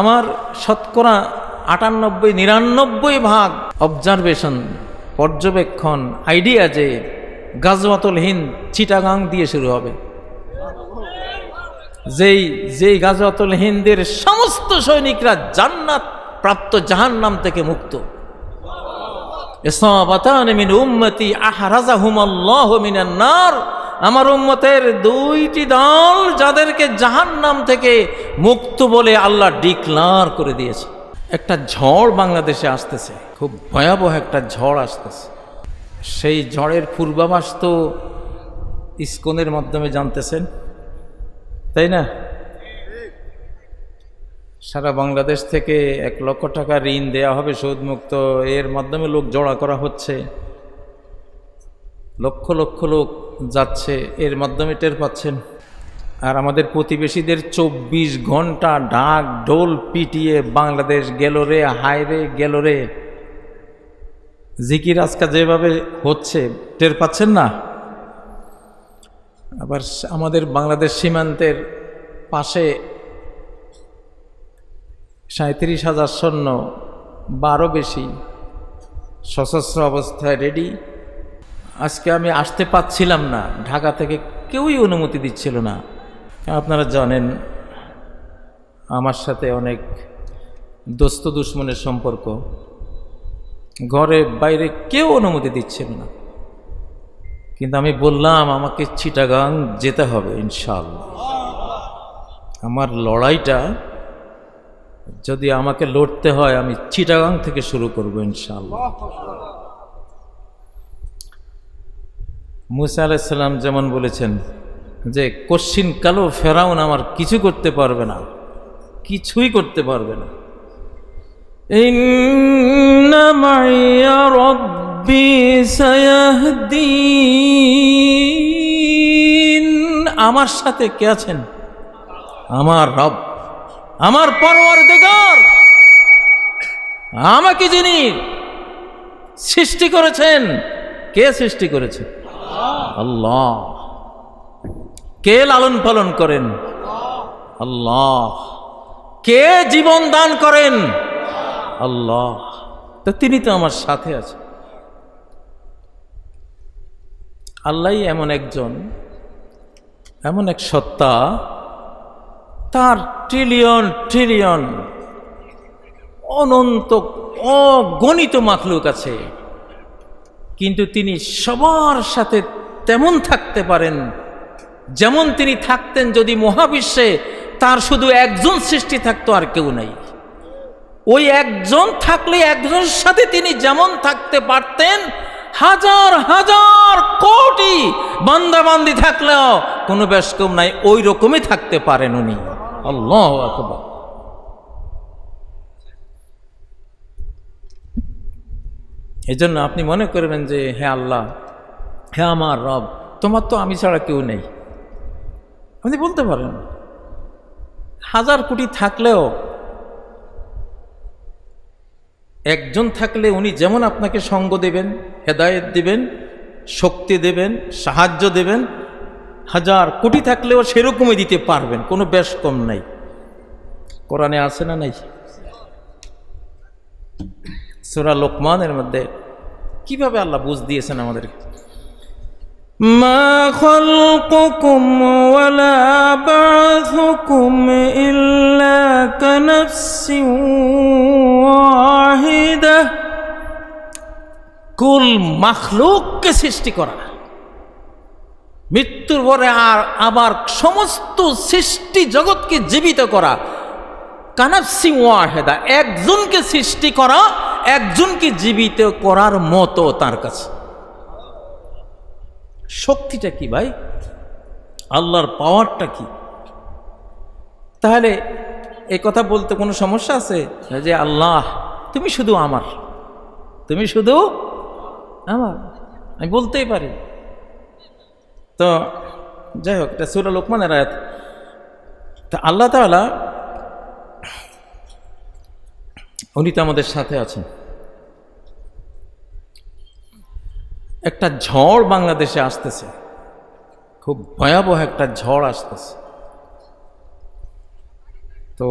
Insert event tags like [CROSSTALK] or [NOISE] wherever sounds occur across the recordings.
আমার শতকরা আটানব্বই, নিরানব্বই ভাগ অবজারভেশন পর্যবেক্ষণ আইডিয়া যে গাজওয়াতুল হিন্দ চিটাগাং দিয়ে শুরু হবে। যেই যেই গাজওয়াতুল হিন্দের সমস্ত সৈনিকরা জান্নাত প্রাপ্ত জাহান্নাম থেকে মুক্ত। ইসাবাতান মিন উম্মতি আহরাজাহুম আল্লাহ মিনান নার। আমার উম্মতের দুইটি দল যাদেরকে জাহান্নাম থেকে মুক্ত বলে আল্লাহ ডিক্লার করে দিয়েছে। একটা ঝড় বাংলাদেশে আসতেছে, খুব ভয়াবহ একটা ঝড় আসতেছে। সেই ঝড়ের পূর্বাভাস তো ইস্কনের মাধ্যমে জানতেছেন, তাই না? সারা বাংলাদেশ থেকে এক লক্ষ টাকা ঋণ দেয়া হবে সুদমুক্ত, এর মাধ্যমে লোক জড়া করা হচ্ছে। লক্ষ লক্ষ লোক যাচ্ছে, এর মাধ্যমে টের পাচ্ছেন। আর আমাদের প্রতিবেশীদের চব্বিশ ঘণ্টা ঢাক ঢোল পিটিয়ে বাংলাদেশ গেল রে হায়রে গেল রে। জিকির আজকা যেভাবে হচ্ছে, টের পাচ্ছেন না? আবার আমাদের বাংলাদেশ সীমান্তের পাশে সাঁত্রিশ হাজার সৈন্য, বারো বেশি সশস্ত্র অবস্থায় রেডি আজকে আমি আসতে পাচ্ছিলাম না। ঢাকা থেকে কেউই অনুমতি দিচ্ছিল না। আপনারা জানেন, আমার সাথে অনেক দোস্ত দুশ্মনের সম্পর্ক। ঘরে বাইরে কেউ অনুমতি দিচ্ছিল না। কিন্তু আমি বললাম, আমাকে চিটাগাং যেতে হবে ইনশাল্লাহ আমার লড়াইটা যদি আমাকে লড়তে হয়, আমি চিটাগাং থেকে শুরু করব ইনশাল্লাহ মুসা আলাইসাল্লাম যেমন বলেছেন যে, কশ্চিন কালো ফেরাউন আমার কিছু করতে পারবে না, কিছুই করতে পারবে না। আমার সাথে কে আছেন? আমার রব, আমার পরওয়ার দেগর আমাকে যিনি সৃষ্টি করেছেন। কে সৃষ্টি করেছে? আল্লাহ। কে লালন পালন করেন? আল্লাহ। কে জীবন দান করেন? আল্লাহ। তো তিনি তো আমার সাথে আছেন। আল্লাহ এমন একজন, এমন এক সত্তা, তার ট্রিলিয়ন ট্রিলিয়ন অনন্ত, অগণিত মাখলুক আছে। কিন্তু তিনি সবার সাথে তেমন থাকতে পারেন। যেমন তিনি থাকতেন যদি মহাবিশ্বে, তার শুধু একজন সৃষ্টি থাকতো আর কেউ নাই। ওই একজন থাকলে একজনের সাথে তিনি যেমন থাকতে পারতেন, হাজার হাজার কোটি বান্দাবান্দি থাকলেও কোনো বেশ কম নাই, ওই রকমই থাকতে পারেন উনি। আল্লাহ আকবার। এই জন্য আপনি মনে করবেন যে হ্যাঁ আল্লাহ হ্যাঁ আমার রব, তোমার তো আমি ছাড়া কেউ নেই। আপনি বলতে পারেন, হাজার কোটি থাকলেও একজন থাকলে উনি যেমন আপনাকে সঙ্গ দেবেন, হেদায়েত দেবেন, শক্তি দেবেন, সাহায্য দেবেন, হাজার কোটি থাকলেও সেরকমই দিতে পারবেন, কোনো বেশ কম নাই। কোরআনে আছে না নাই? সুরা লোকমানের মধ্যে কীভাবে আল্লাহ বুঝ দিয়েছেন আমাদেরকে? ইল্লা কানাফসিন ওয়াহিদা। কুল মাখলুককে সৃষ্টি করা। মৃত্যুর পরে আর আবার সমস্ত সৃষ্টি জগৎকে জীবিত করা। কানাফসি ওয়াহেদা একজনকে সৃষ্টি করা একজনকে জীবিত করার মতো তার কাছে? শক্তিটা কি ভাই? আল্লাহর পাওয়ারটা কি? তাহলে এ কথা বলতে কোনো সমস্যা আছে? যে আল্লাহ, তুমি শুধু আমার। তুমি শুধু আমার। আমি বলতেই পারি। তো যাই হোক, এটা সুরা লোকমানের আয়াত। তা আল্লাহ তাআলা উনি তো আমাদের সাথে আছেন। একটা ঝড় বাংলাদেশে আসতেছে। খুব ভয়াবহ একটা ঝড় আসতেছে। তো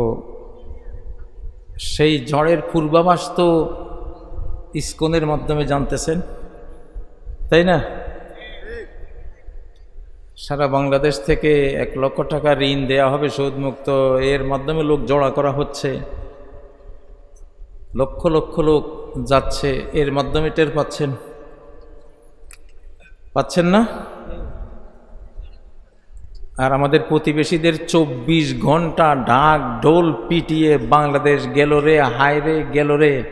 সেই ঝড়ের পূর্বাভাস তো ইস্কনের মাধ্যমে জানতেছেন, তাই না? সারা বাংলাদেশ থেকে এক লক্ষ টাকা ঋণ দেয়া হবে, সুদমুক্ত, এর মাধ্যমে লোক জড়া করা হচ্ছে। লক্ষ লক্ষ লোক যাচ্ছে, এর মাধ্যমে টের পাচ্ছেন। পাচ্ছেন না? আর আমাদের প্রতিবেশীদের চব্বিশ ঘণ্টা ঢাক ঢোল পিটিয়ে বাংলাদেশ গেল রে হায় রে গেল রে।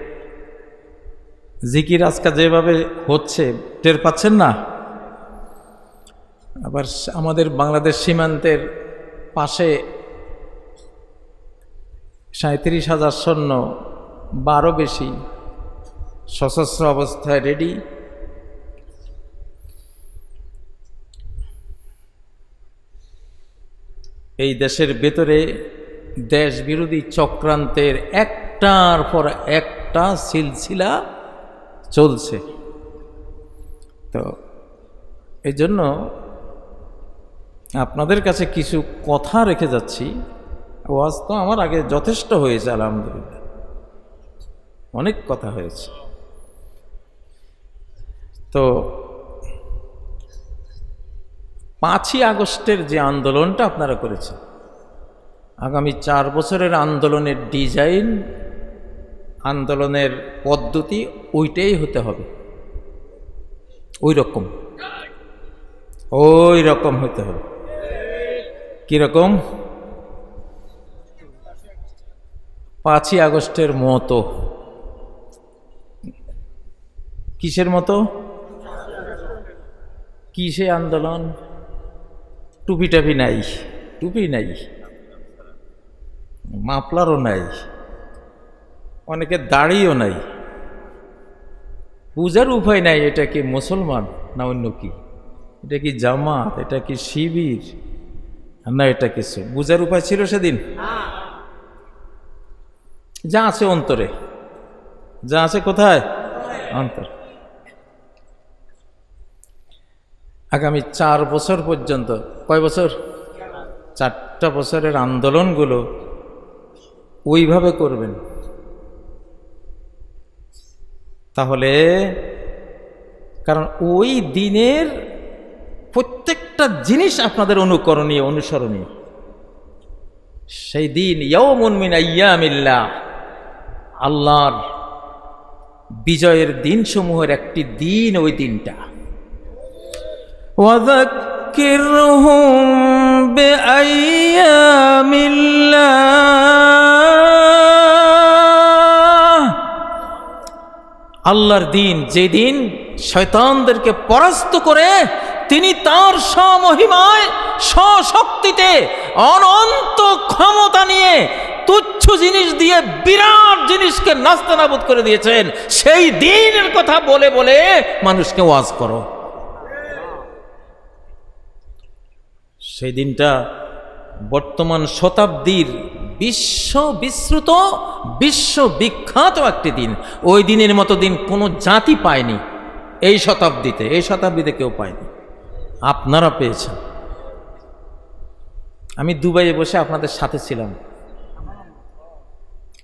জিকির আজকা যেভাবে হচ্ছে, টের পাচ্ছেন না? আবার আমাদের বাংলাদেশ সীমান্তের পাশে সাঁত্রিশ হাজার সৈন্য বারো বেশি। সশস্ত্র অবস্থায় রেডি এই দেশের ভেতরে দেশ বিরোধী চক্রান্তের একটার পর একটা সিলসিলা চলছে। তো এই জন্য আপনাদের কাছে কিছু কথা রেখে যাচ্ছি। ওয়াজ তো আমার আগে যথেষ্ট হয়েছে, আলহামদুলিল্লাহ। অনেক কথা হয়েছে। তো পাঁচই আগস্টের যে আন্দোলনটা আপনারা করেছেন, আগামী চার বছরের আন্দোলনের ডিজাইন, আন্দোলনের পদ্ধতি, ওইটাই হতে হবে। ওই রকম। ওই রকম হতে হবে। কীরকম পাঁচই আগস্টের মতো। কিসের মতো? কিসে আন্দোলন? টুপি টাপি নাই। টুপি নাই। মাপলারও নাই। অনেকে দাড়িও নাই। পূজার উপায় নাই, এটা কি মুসলমান না অন্য কি? এটা কি জামাত? এটা কি শিবির? না, এটা কিছু। বুঝার উপায় ছিল সেদিন? যা আছে অন্তরে। যা আছে কোথায়? অন্তর। আগামী চার বছর পর্যন্ত, কয় বছর? চারটা বছরের আন্দোলনগুলো ওইভাবে করবেন। তাহলে, কারণ ওই দিনের প্রত্যেকটা জিনিস আপনাদের অনুকরণীয়, অনুসরণীয়। সেই দিন ইয়ৌমুন মিন আয়ামিল্লাহ আল্লাহর বিজয়ের দিনসমূহের একটি দিন ওই দিনটা। وذكرهم بأيام الله আল্লাহর দিন যেদিন শয়তানদেরকে পরাস্ত করে তিনি তার স্বমহিমায় স্বশক্তিতে অনন্ত ক্ষমতা নিয়ে তুচ্ছ জিনিস দিয়ে বিরাট জিনিসকে নাস্তানাবুদ করে দিয়েছেন সেই দিনের কথা বলে বলে মানুষকে ওয়াজ করো সেই দিনটা বর্তমান শতাব্দীর বিশ্ব বিশ্রুত বিশ্ববিখ্যাত একটি দিন। ওই দিনের মতো দিন কোনো জাতি পায়নি। এই শতাব্দীতে এই শতাব্দীতে কেউ পায়নি। আপনারা পেয়েছেন। আমি দুবাইয়ে বসে আপনাদের সাথে ছিলাম।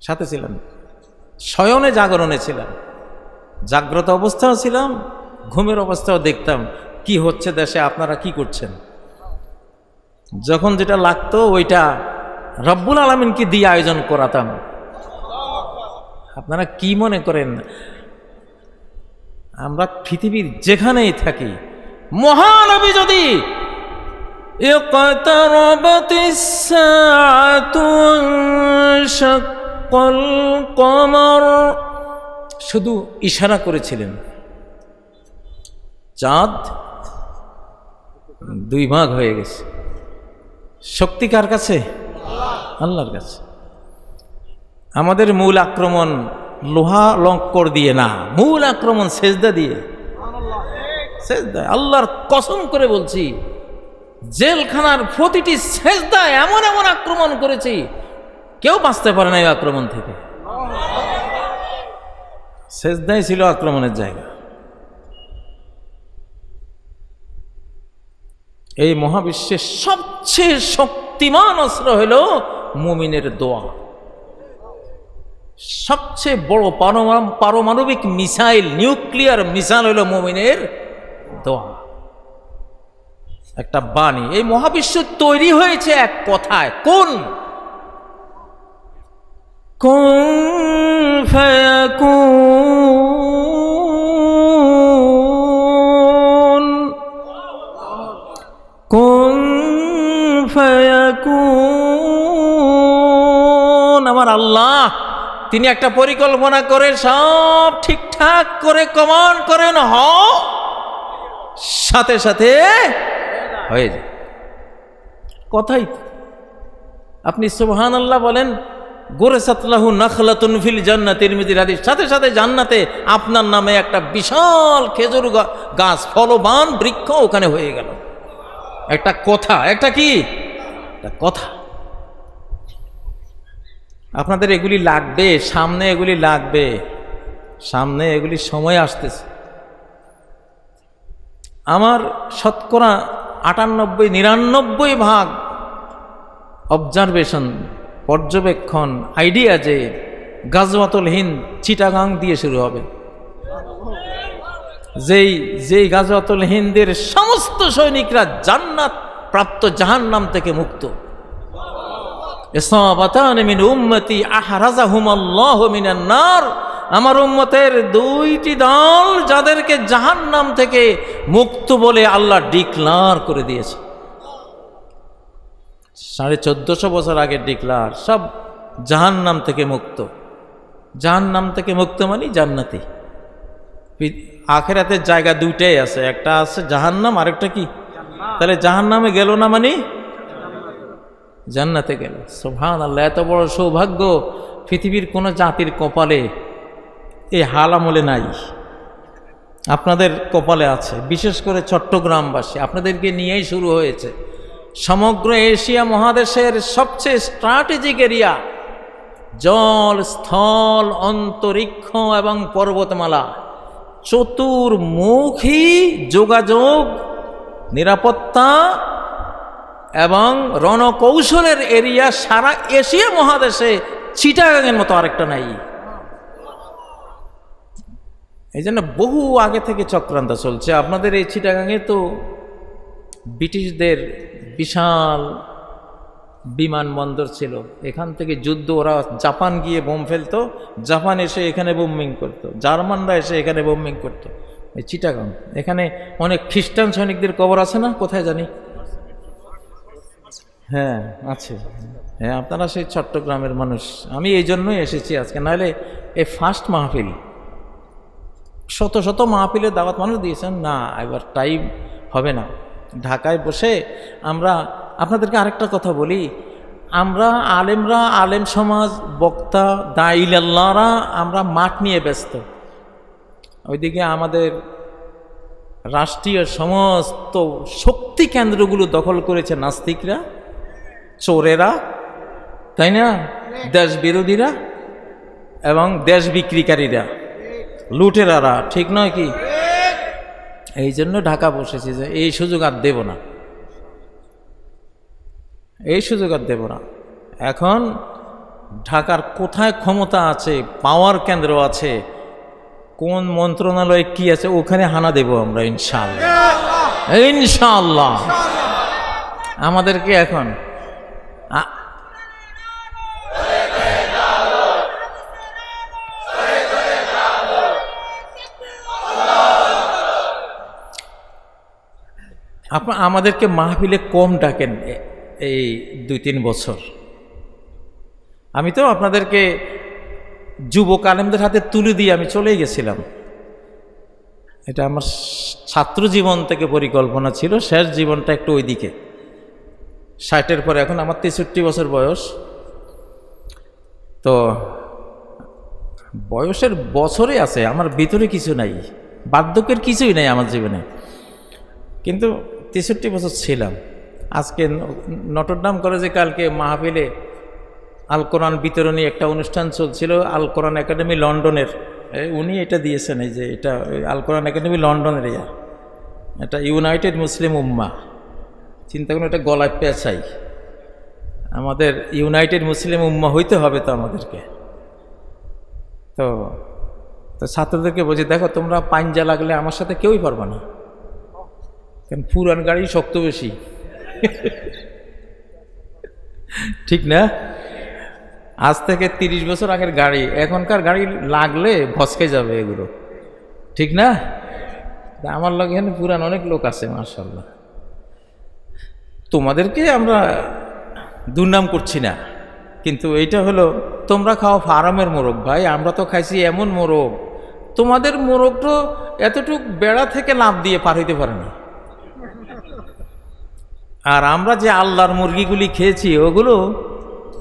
সাথে ছিলাম। শয়নে জাগরণে ছিলাম। জাগ্রত অবস্থাও ছিলাম, ঘুমের অবস্থাও দেখতাম। কি হচ্ছে দেশে, আপনারা কি করছেন? যখন যেটা লাগতো ওইটা রব্বুল আলমিনকে দিয়ে আয়োজন করাতাম আপনারা কি মনে করেন আমরা পৃথিবীর যেখানেই থাকি মহানবী যদি اقتربت الساعة وانشق القمر শুধু ইশারা করেছিলেন চাঁদ দুই ভাগ হয়ে গেছে শক্তি কার কাছে? আল্লাহর কাছে। আমাদের মূল আক্রমণ লোহা লঙ্কর দিয়ে না, মূল আক্রমণ সেজদা দিয়ে। সেজদা, আল্লাহর কসম করে বলছি, জেলখানার প্রতিটি সেজদায় এমন এমন আক্রমণ করেছি, কেউ বাঁচতে পারে না এই আক্রমণ থেকে। সেজদাই ছিল আক্রমণের জায়গা। এই মহাবিশ্বের সবচেয়ে শক্তিমান অস্ত্র হল মুমিনের দোয়া। সবচেয়ে বড় পারমাণবিক মিসাইল, নিউক্লিয়ার মিসাইল হলো মোমিনের দোয়া। একটা বাণী, এই মহাবিশ্ব তৈরি হয়েছে এক কথায়, কোন? কোন ফায়াকুন। আমার আল্লাহ, তিনি একটা পরিকল্পনা করে সব ঠিকঠাক করে কমান্ড করেন, হ। সাথে সাথে হয়ে যায়। কথাই আপনি সুবহান আল্লাহ বলেন গোরে সাতলাহু নখলাতুন ফিল জান্নাত তিরমিজির হাদিস। সাথে সাথে জান্নাতে আপনার নামে একটা বিশাল খেজুর গাছ, ফলবান বৃক্ষ ওখানে হয়ে গেল। একটা কথা, একটা কি? একটা কথা। আপনাদের এগুলি লাগবে, সামনে এগুলি লাগবে, সামনে এগুলি সময় আসতেছে। আমার শতকরা আটানব্বই, নিরানব্বই ভাগ অবজারভেশন পর্যবেক্ষণ আইডিয়া যে গাজওয়াতুল হিন্দ চিটাগাং দিয়ে শুরু হবে। যেই যেই গাজওয়াতুল হিন্দের সমস্ত সৈনিকরা জান্নাত প্রাপ্ত জাহান্নাম থেকে মুক্ত। আমার উম্মতের দুইটি দল যাদেরকে জাহান্নাম থেকে মুক্ত বলে আল্লাহ ডিক্লার করে দিয়েছে। সাড়ে চোদ্দশো বছর আগে ডিক্লার, সব জাহান্নাম থেকে মুক্ত। জাহান্নাম থেকে মুক্ত মানে জান্নাতি। আখেরাতের জায়গা দুইটাই আছে, একটা আছে জাহান্নাম, আরেকটা কি? তাহলে জাহান্নামে গেল না মানে? জান্নাতে গেল। সোভান আল্লাহ এত বড় সৌভাগ্য পৃথিবীর কোনো জাতির কপালে এই হাল আমলে নাই। আপনাদের কপালে আছে, বিশেষ করে চট্টগ্রামবাসী, আপনাদেরকে নিয়েই শুরু হয়েছে। সমগ্র এশিয়া মহাদেশের সবচেয়ে স্ট্র্যাটেজিক এরিয়া জল, স্থল, অন্তরিক্ষ এবং পর্বতমালা। চতুর্মুখী যোগাযোগ নিরাপত্তা এবং রণকৌশলের এরিয়া সারা এশিয়া মহাদেশে চিটাগাঙের মতো আরেকটা নাই। এই জন্য বহু আগে থেকে চক্রান্ত চলছে। আপনাদের এই চিটাগাঙে তো ব্রিটিশদের বিশাল বিমানবন্দর ছিল। এখান থেকে যুদ্ধ, ওরা জাপান গিয়ে বোম ফেলতো, জাপান এসে এখানে বোম্বিং করতো, জার্মানরা এসে এখানে বোম্বিং করতো। এই চিটাগাং। এখানে অনেক খ্রিস্টান সৈনিকদের কবর আছে না? কোথায় জানি? হ্যাঁ আছে। হ্যাঁ আপনারা সেই চট্টগ্রামের মানুষ। আমি এই জন্যই এসেছি আজকে। নাহলে এই ফার্স্ট মাহফিল। শত শত মাহফিলের দাওয়াত মানুষ দিয়েছেন। না, এবার টাইম হবে না। ঢাকায় বসে আমরা, আপনাদেরকে আরেকটা কথা বলি। আমরা আলেমরা, আলেম সমাজ, বক্তা দাইলাল্লাহরা আমরা মাঠ নিয়ে ব্যস্ত। ওইদিকে আমাদের রাষ্ট্রীয় সমস্ত শক্তি কেন্দ্রগুলো দখল করেছে নাস্তিকরা, চোরেরা, তাই না? দেশ বিরোধীরা এবং দেশ বিক্রিকারীরা, লুটেরারা, ঠিক নয় কি? এই জন্য ঢাকা বসেছি যে এই সুযোগ আর দেব না। এই সুযোগ আর দেব না। এখন ঢাকার কোথায় ক্ষমতা আছে, পাওয়ার কেন্দ্র আছে কোন মন্ত্রণালয়ে কি আছে, ওখানে হানা দেব আমরা ইনশাল্লাহ ইনশাল্লাহ আমাদেরকে এখন আপনার আমাদেরকে মাহফিলে কম ডাকেন এই দুই তিন বছর। আমি তো আপনাদেরকে যুবক আলেমদের হাতে তুলে দিয়ে আমি চলেই গেছিলাম। এটা আমার ছাত্র জীবন থেকে পরিকল্পনা ছিল, শেষ জীবনটা একটু ওইদিকে। ষাটের পরে, এখন আমার তেষট্টি বছর বয়স। তো বয়সের বছরে আছে, আমার ভিতরে কিছু নাই, বার্ধক্যের কিছুই নাই আমার জীবনে। কিন্তু তেষট্টি বছর ছিলাম। আজকে নটরডাম কলেজে কালকে মাহফিলে আল কোরআন বিতরণী একটা অনুষ্ঠান চলছিল, আল কোরআন একাডেমি লন্ডনের। উনি এটা দিয়েছেন, এই যে এটা, আল কোরআন একাডেমি লন্ডনের ইয়া। এটা ইউনাইটেড মুসলিম উম্মা। চিন্তা করুন, এটা গলায় পেঁচাই। আমাদের ইউনাইটেড মুসলিম উম্মা হইতে হবে তো আমাদেরকে। তো তো ছাত্রদেরকে বলছি, দেখো, তোমরা পাঞ্জা লাগলে আমার সাথে কেউই পারবে না। কারণ পুরান গাড়ি শক্ত বেশি। ঠিক না? আজ থেকে তিরিশ বছর আগের গাড়ি, এখনকার গাড়ি লাগলে ভসকে যাবে এগুলো। ঠিক না? আমার লগে এখানে পুরান অনেক লোক আছে মার্শাল্লাহ তোমাদেরকে আমরা দুর্নাম করছি না, কিন্তু এইটা হলো, তোমরা খাও ফার্মের মোরগ, ভাই, আমরা তো খাইছি এমন মোরগ। তোমাদের মোরগ তো এতটুক বেড়া থেকে লাভ দিয়ে পার হইতে পারে না। আর আমরা যে আল্লাহর মুরগিগুলি খেয়েছি, ওগুলো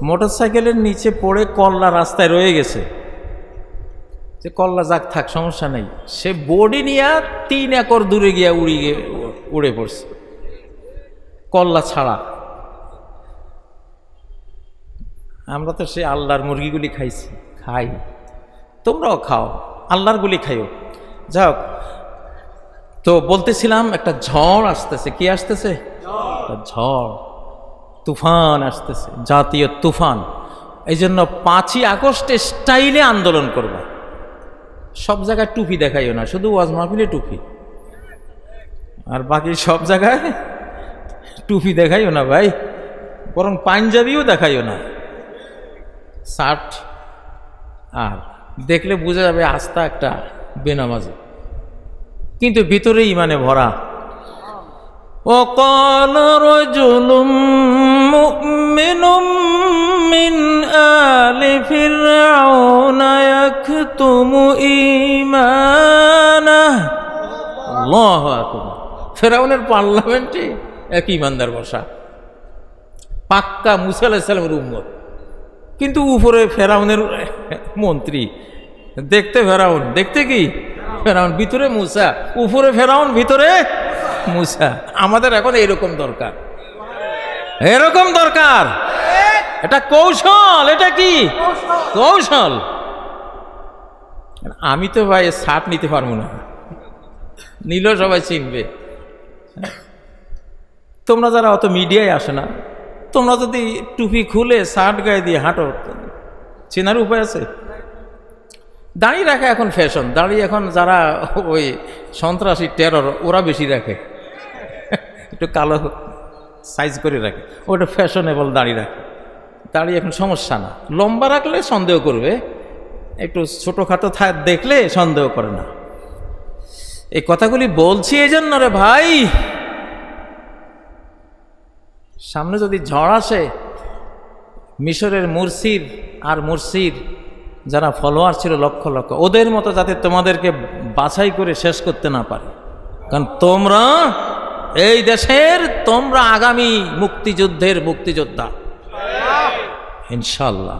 মোটর সাইকেলের নিচে পড়ে কল্লা রাস্তায় রয়ে গেছে। যে কল্লা যাক থাক, সমস্যা নেই। সে বডি নিয়ে তিন একর দূরে গিয়া উড়ি গিয়ে উড়ে পড়ছে। কল্লা ছাড়া। আমরা তো সে আল্লাহর মুরগিগুলি খাইছি। খাই। তোমরাও খাও। আল্লাহর গুলি খাইও। যাও তো বলতেছিলাম একটা ঝড় আসতেছে। কি আসতেছে? ঝড়। তুফান আসতেছে, জাতীয় তুফান। এই জন্য পাঁচই আগস্টে স্টাইলে আন্দোলন করবা। সব জায়গায় টুপি দেখাইও না, শুধু ওয়াজ মাহফিলে টুপি। আর বাকি সব জায়গায় টুপি দেখাইও না ভাই, বরং পাঞ্জাবিও দেখাইও না। শার্ট আর দেখলে বোঝা যাবে আস্থা একটা বেনামাজি। কিন্তু ভিতরে ইমানে ভরা। وقال رجل مؤمن من آل فرعون يكتم إيمانه الله أكبر ফেরাউনের পার্লামেন্টে এক ইমানদার বসা পাক্কা মুসা আলাহিসাল্লামের উম্মত কিন্তু উপরে ফেরাউনের মন্ত্রী দেখতে ফেরাউন দেখতে কি ফেরাউন ভিতরে মুসা উপরে ফেরাউন ভিতরে মুসা। আমাদের এখন এরকম দরকার। এরকম দরকার? এটা কৌশল এটা কি? কৌশল। আমি তো ভাই শার্ট নিতে পারব না। নিল সবাই চিনবে। তোমরা যারা অত মিডিয়ায় আসে না তোমরা যদি টুপি খুলে শার্ট গায়ে দিয়ে হাঁটো চেনার উপায় আছে? দাঁড়িয়ে রাখা এখন ফ্যাশন দাঁড়িয়ে এখন যারা ওই সন্ত্রাসী টেরর ওরা বেশি রাখে। একটু কালো সাইজ করে রাখে, ওটা ফ্যাশনেবল দাড়ি রাখে। দাড়ি এখন সমস্যা না। লম্বা রাখলে সন্দেহ করবে, একটু ছোটোখাটো থা দেখলে সন্দেহ করে না। এই কথাগুলি বলছি এই জন্য রে ভাই। সামনে যদি ঝড় আসে, মিশরের মুরসির আর মুরসির যারা ফলোয়ার ছিল লক্ষ লক্ষ, ওদের মতো যাতে তোমাদেরকে বাছাই করে শেষ করতে না পারে। কারণ তোমরা এই দেশের তোমরা আগামী মুক্তিযুদ্ধের মুক্তিযোদ্ধা। ইনশাল্লাহ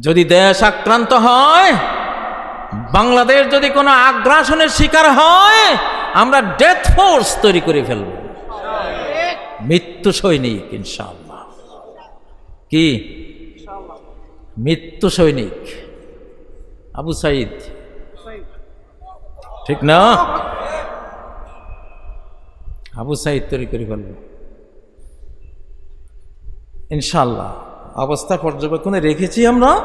যদি দেশ আক্রান্ত হয়, বাংলাদেশ যদি কোনো আগ্রাসনের শিকার হয়, আমরা ডেথ ফোর্স তৈরি করে ফেলব। মৃত্যু সৈনিক ইনশাল্লাহ কি? মৃত্যু সৈনিক। আবু সাইদ। ঠিক না? আবু সাইদ তৈরি করে ফেলব। ইনশাল্লাহ অবস্থা পর্যবেক্ষণে রেখেছি আমরা।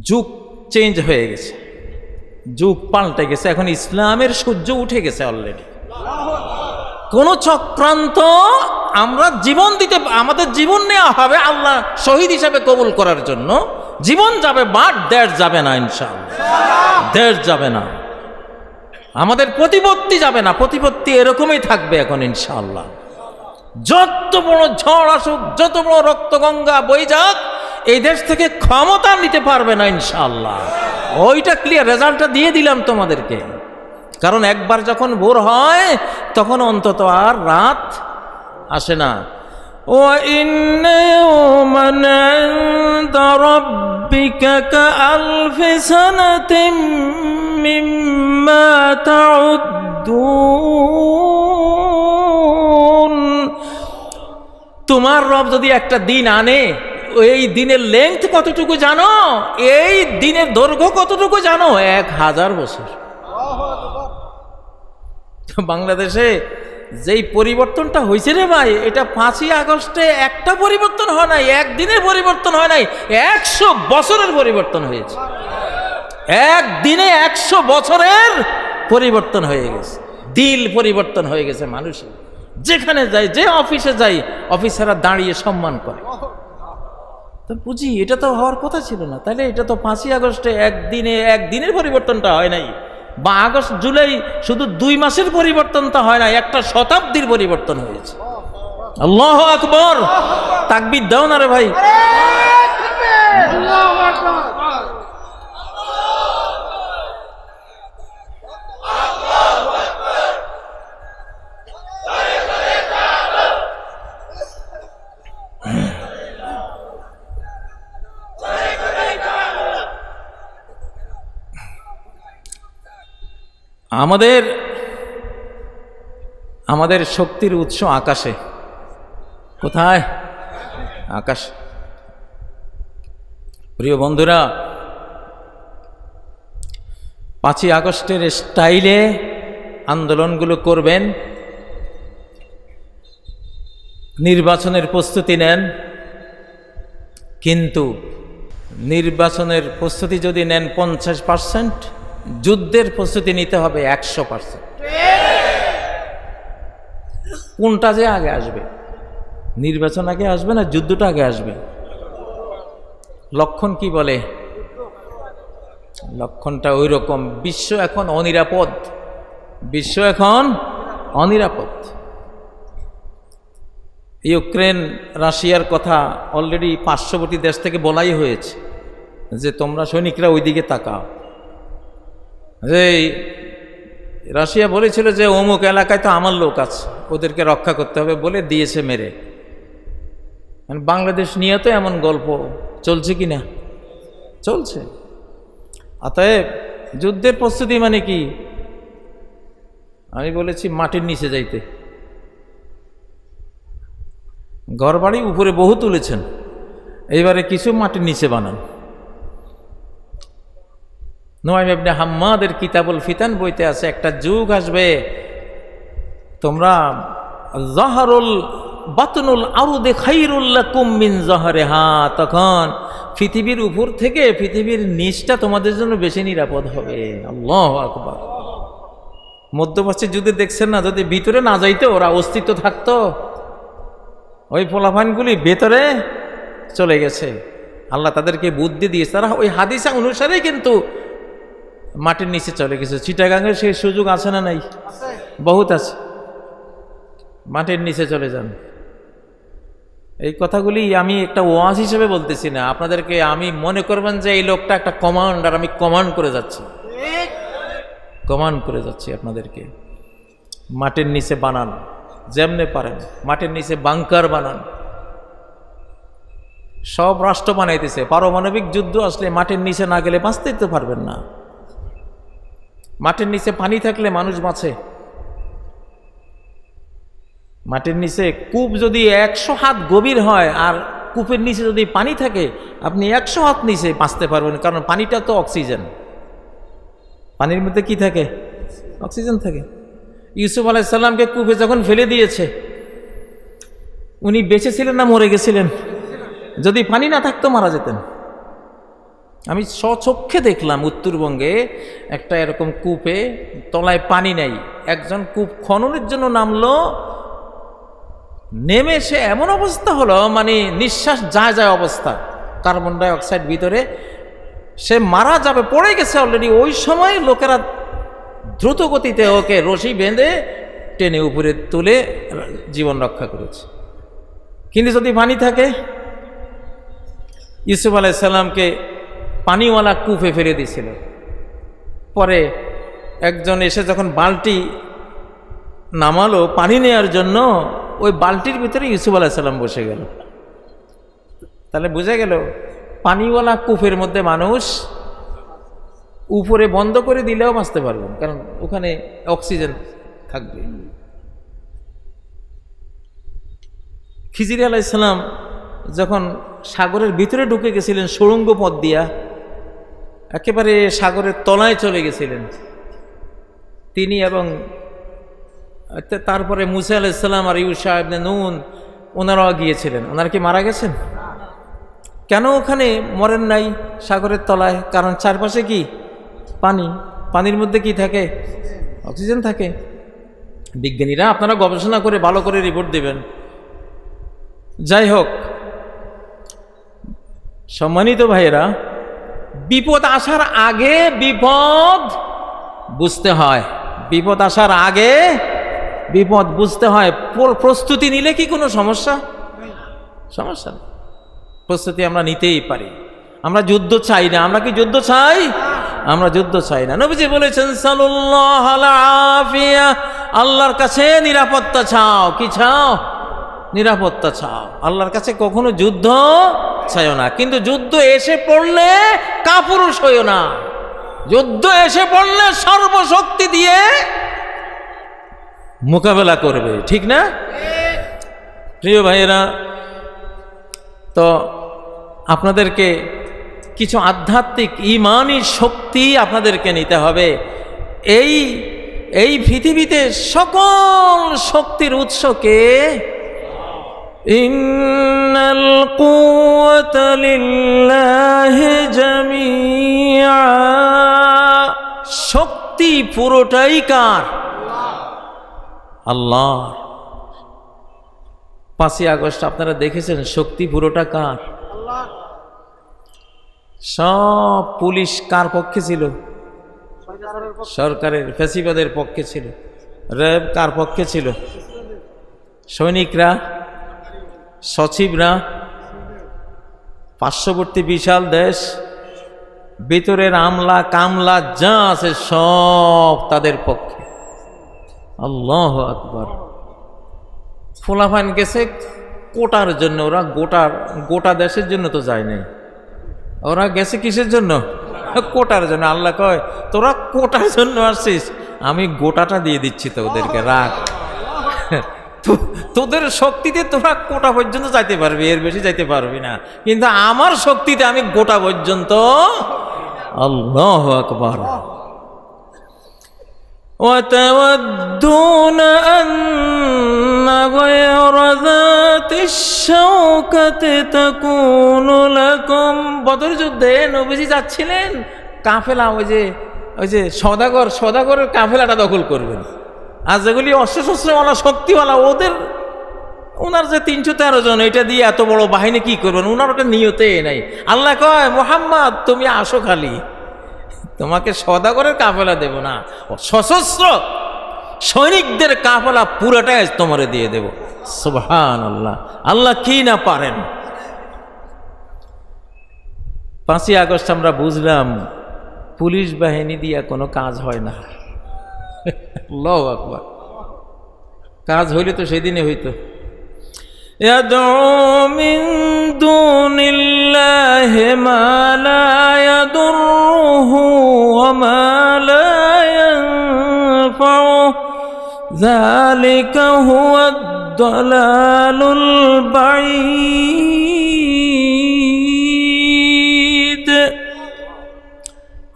যুগ চেঞ্জ হয়ে গেছে। যুগ পাল্টে গেছে। এখন ইসলামের সূর্য উঠে গেছে অলরেডি কোন চক্রান্ত আমরা জীবন দিতে, আমাদের জীবন নেওয়া হবে আল্লাহ শহীদ হিসাবে কবুল করার জন্য। জীবন যাবে বাট দেশ যাবে না ইনশাআল্লাহ। দেশ যাবে না। আমাদের প্রতিপত্তি যাবে না, প্রতিপত্তি এরকমই থাকবে এখন ইনশাআল্লাহ। যত বড় ঝড় আসুক, যত বড় রক্তগঙ্গা বই যাক, এই দেশ থেকে ক্ষমতা নিতে পারবে না ইনশাআল্লাহ। ওইটা ক্লিয়ার রেজাল্টটা দিয়ে দিলাম তোমাদেরকে। কারণ একবার যখন ভোর হয়, তখন অন্তত আর রাত আসে না। ও ইন্দিকা তোমার রব যদি একটা দিন আনে, এই দিনের লেংথ কতটুকু জানো? এই দিনের দৈর্ঘ্য কতটুকু জানো? এক হাজার বছর। বাংলাদেশে যেই পরিবর্তনটা হয়েছে রে ভাই, এটা পাঁচই আগস্টে একটা পরিবর্তন হয় নাই, একদিনের পরিবর্তন হয় নাই, একশো বছরের পরিবর্তন হয়েছে। একদিনে একশো বছরের পরিবর্তন হয়ে গেছে। দিল পরিবর্তন হয়ে গেছে মানুষের। যেখানে যাই যে অফিসে যাই অফিসাররা দাঁড়িয়ে সম্মান করে। তো বুঝি এটা তো হওয়ার কথা ছিল না। তাহলে এটা তো পাঁচই আগস্টে একদিনে, একদিনের পরিবর্তনটা হয় নাই। বা আগস্ট, জুলাই শুধু দুই মাসের পরিবর্তনটা হয় না একটা শতাব্দীর পরিবর্তন হয়েছে। আল্লাহ আকবর! তাকবির দাও না রে ভাই। আমাদের আমাদের শক্তির উৎস আকাশে। কোথায়? আকাশ। প্রিয় বন্ধুরা, পাঁচই আগস্টের স্টাইলে আন্দোলনগুলো করবেন। নির্বাচনের প্রস্তুতি নেন। কিন্তু নির্বাচনের প্রস্তুতি যদি নেন পঞ্চাশ পার্সেন্ট যুদ্ধের প্রস্তুতি নিতে হবে একশো পার্সেন্ট। কোনটা যে আগে আসবে? নির্বাচন আগে আসবে না যুদ্ধটা আগে আসবে? লক্ষণ কি বলে? লক্ষণটা ওই রকম বিশ্ব এখন অনিরাপদ। বিশ্ব এখন অনিরাপদ। ইউক্রেন, রাশিয়ার কথা অলরেডি পার্শ্ববর্তী দেশ থেকে বলাই হয়েছে যে তোমরা সৈনিকরা ওইদিকে তাকাও। যে রাশিয়া বলেছিল যে অমুক এলাকায় তো আমার লোক আছে, ওদেরকে রক্ষা করতে হবে বলে দিয়েছে মেরে। মানে বাংলাদেশ নিয়ে তো এমন গল্প চলছে কি না? চলছে। অতএব যুদ্ধের প্রস্তুতি মানে কি? আমি বলেছি মাটির নিচে যাইতে। ঘর বাড়ি উপরে বহু তুলেছেন, এইবারে কিছু মাটির নিচে বানান। নোয়াইম ইবনে হাম্মাদের কিতাবুল ফিতান বইতে আছে, একটা যুগ আসবে, তোমরা জাহারুল বাতনুল আরুদে খাইরুল্লাহ কুম্মিন জাহারে হা তখন পৃথিবীর উপর থেকে পৃথিবীর নিচটা তোমাদের জন্য বেশি নিরাপদ হবে। আল্লাহ আকবার। মধ্যপ্রাচ্যের যুদ্ধে দেখছেন না, যদি ভিতরে না যাইতো, ওরা অস্তিত্ব থাকতো। ওই ফলাফানগুলি ভেতরে চলে গেছে। আল্লাহ তাদেরকে বুদ্ধি দিয়েছে। তারা ওই হাদিসা অনুসারেই কিন্তু মাটির নিচে চলে গেছে। চিটাগাঙের সেই সুযোগ আছে না নাই? বহুত আছে। মাটির নিচে চলে যান। এই কথাগুলি আমি একটা ওয়াজ হিসেবে বলতেছি না। আপনাদেরকে আমি মনে করবেন যে এই লোকটা একটা কমান্ডার আমি কমান্ড করে যাচ্ছি। কমান্ড করে যাচ্ছি আপনাদেরকে। মাটির নিচে বানান। যেমনে পারেন। মাটির নিচে বাংকার বানান। সব রাষ্ট্র বানাইতেছে। পারমাণবিক যুদ্ধ আসলে মাটির নিচে না গেলে বাঁচতেই তো পারবেন না। মাটির নিচে পানি থাকলে মানুষ বাঁচে। মাটির নিচে কূপ যদি একশো হাত গভীর হয় আর কূপের নিচে যদি পানি থাকে, আপনি একশো হাত নিচে বাঁচতে পারবেন, কারণ পানিটা তো অক্সিজেন। পানির মধ্যে কি থাকে? অক্সিজেন থাকে। ইউসুফ আলাইসাল্লামকে কূপে যখন ফেলে দিয়েছে, উনি বেঁচে ছিলেন না মরে গেছিলেন? যদি পানি না থাকতো মারা যেতেন। আমি স্বচক্ষে দেখলাম উত্তরবঙ্গে একটা এরকম কূপে তলায় পানি নেই। একজন কূপ খননের জন্য নামলো। নেমে সে এমন অবস্থা হলো মানে নিঃশ্বাস যায় যায় অবস্থা। কার্বন ডাই অক্সাইড ভিতরে সে মারা যাবে, পড়ে গেছে অলরেডি ওই সময় লোকেরা দ্রুত গতিতে ওকে রশি বেঁধে টেনে উপরে তুলে জীবন রক্ষা করেছে। কিন্তু যদি পানি থাকে, ইউসুফ আলাইসাল্লামকে পানিওয়ালা কূপে ফেলে দিয়েছিল। পরে একজন এসে যখন বালটি নামালো পানি নেওয়ার জন্য, ওই বালটির ভিতরে ইউসুফ আলাইসাল্লাম বসে গেল। তাহলে বোঝা গেল, পানিওয়ালা কূপের মধ্যে মানুষ উপরে বন্ধ করে দিলেও বাঁচতে পারবেন কারণ ওখানে অক্সিজেন থাকবে। খিজির আলাইসাল্লাম যখন সাগরের ভিতরে ঢুকে গেছিলেন সুড়ঙ্গ পথ দিয়া একেবারে সাগরের তলায় চলে গেছিলেন। তিনি এবং তারপরে মুসা আলাইসাল্লাম আর ইউসা ইবনে নুন, ওনারাও গিয়েছিলেন। ওনারা কি মারা গেছেন? কেন ওখানে মরেন নাই সাগরের তলায়? কারণ চারপাশে কি পানি? পানির মধ্যে কি থাকে? অক্সিজেন থাকে। বিজ্ঞানীরা আপনারা গবেষণা করে ভালো করে রিপোর্ট দেবেন। যাই হোক, সম্মানিত ভাইয়েরা বিপদ আসার আগে বিপদ বুঝতে হয়। বিপদ আসার আগে বিপদ বুঝতে হয়। প্রস্তুতি নিলে কি কোনো সমস্যা? সমস্যা প্রস্তুতি আমরা নিতেই পারি। আমরা যুদ্ধ চাই না। আমরা কি যুদ্ধ চাই? আমরা যুদ্ধ চাই না। নবীজি বলেছেন সাল্লাল্লাহু আলাইহি আল্লাহর কাছে নিরাপত্তা চাও। কি চাও? নিরাপত্তা চাও। আল্লাহর কাছে কখনো যুদ্ধ চাইও না। কিন্তু যুদ্ধ এসে পড়লে কাপুরুষ হইও না। যুদ্ধ এসে পড়লে সর্বশক্তি দিয়ে মোকাবেলা করবে। ঠিক না? প্রিয় ভাইয়েরা, তো আপনাদেরকে কিছু আধ্যাত্মিক ইমানি শক্তি আপনাদেরকে নিতে হবে। এই এই পৃথিবীতে সকল শক্তির উৎসকে ইন্নাল কুওয়াতা লিল্লাহি জামিআ। শক্তি পুরোটাই কার? আল্লাহ পাঁচই আগস্ট আপনারা দেখেছেন শক্তি পুরোটা কার? সব পুলিশ কার পক্ষে ছিল? সরকারের ফেসিবাদের পক্ষে ছিল। র্যাব কার পক্ষে ছিল? সৈনিকরা? সচিবরা, পার্শ্ববর্তী বিশাল দেশ, ভিতরের আমলা, কামলা যা আছে সব তাদের পক্ষে। আল্লাহ আকবর। ফোলাফাইন গেছে কোটার জন্য, ওরা গোটার গোটা দেশের জন্য তো যায় নাই। ওরা গেছে কিসের জন্য? কোটার জন্য। আল্লাহ কয়, তোরা কোটার জন্য আসছিস, আমি গোটাটা দিয়ে দিচ্ছি তো ওদেরকে রাখ। তোদের শক্তিতে তোরা কোটা পর্যন্ত যাইতে পারবি এর বেশি যাইতে পারবি না কিন্তু আমার শক্তিতে আমি গোটা পর্যন্ত আল্লাহ আকবর وتودون أن غير ذات الشوكة تكون لكم বদর যুদ্ধে নবীজি যাচ্ছিলেন কাফেলা ওই যে ওই যে সদাগর সদাগরের কাফেলাটা দখল করবেন আর যেগুলি অস্ত্র শস্ত্রওয়ালা শক্তিওয়ালা ওদের ওনার যে তিনশো তেরো জন, এটা দিয়ে এত বড় বাহিনী কি করবেন? ওনার ওটা নিয়তে নাই। আল্লাহ কয়, মোহাম্মদ, তুমি আসো খালি। তোমাকে সদাগরের কাফেলা দেব না। সশস্ত্র সৈনিকদের কাফেলা পুরোটাই তোমারে দিয়ে দেব। সুবহান আল্লাহ আল্লাহ কি না পারেন? পাঁচই আগস্ট আমরা বুঝলাম, পুলিশ বাহিনী দিয়ে কোনো কাজ হয় না। [LAUGHS] আকবার। কাজ হইলে তো সেদিনে হইতো। يدعو من دون الله ما لا يضره وما لا ينفعه ذلك هو الضلال البعيد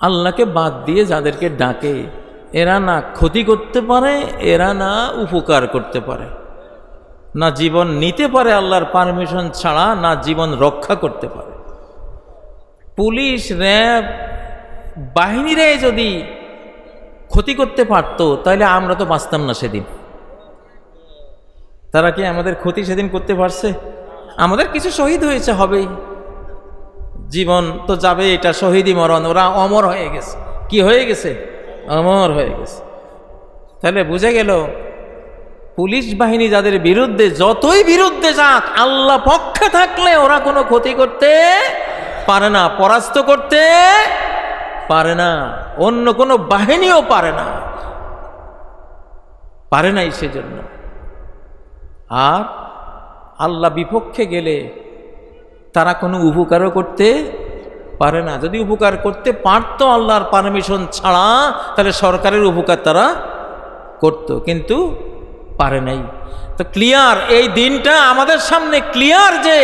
আল্লাহকে বাদ দিয়ে যাদেরকে ডাকে এরা না ক্ষতি করতে পারে এরা না উপকার করতে পারে না জীবন নিতে পারে আল্লাহর পারমিশন ছাড়া, না জীবন রক্ষা করতে পারে। পুলিশ, র্যাব, বাহিনীরাই যদি ক্ষতি করতে পারতো, তাহলে আমরা তো বাঁচতাম না সেদিন। তারা কি আমাদের ক্ষতি সেদিন করতে পারছে? আমাদের কিছু শহীদ হয়েছে, হবেই। জীবন তো যাবে, এটা শহীদই মরণ, ওরা অমর হয়ে গেছে। কি হয়ে গেছে? অমর হয়ে গেছে। তাহলে বুঝে গেল পুলিশ বাহিনী যাদের বিরুদ্ধে যতই বিরুদ্ধে যাক, আল্লাহ পক্ষে থাকলে ওরা কোনো ক্ষতি করতে পারে না, পরাস্ত করতে পারে না, অন্য কোনো বাহিনীও পারে না। পারে নাই সেজন্য। আর আল্লাহ বিপক্ষে গেলে তারা কোনো উপকারও করতে পারে না। যদি উপকার করতে পারতো আল্লাহর পারমিশন ছাড়া, তাহলে সরকারের উপকার তারা করত। কিন্তু পারে নাই। তো ক্লিয়ার এই দিনটা আমাদের সামনে ক্লিয়ার যে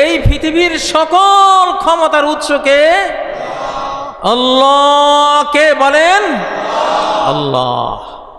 এই পৃথিবীর সকল ক্ষমতার উৎসকে আল্লাহকে বলেন? আল্লাহ।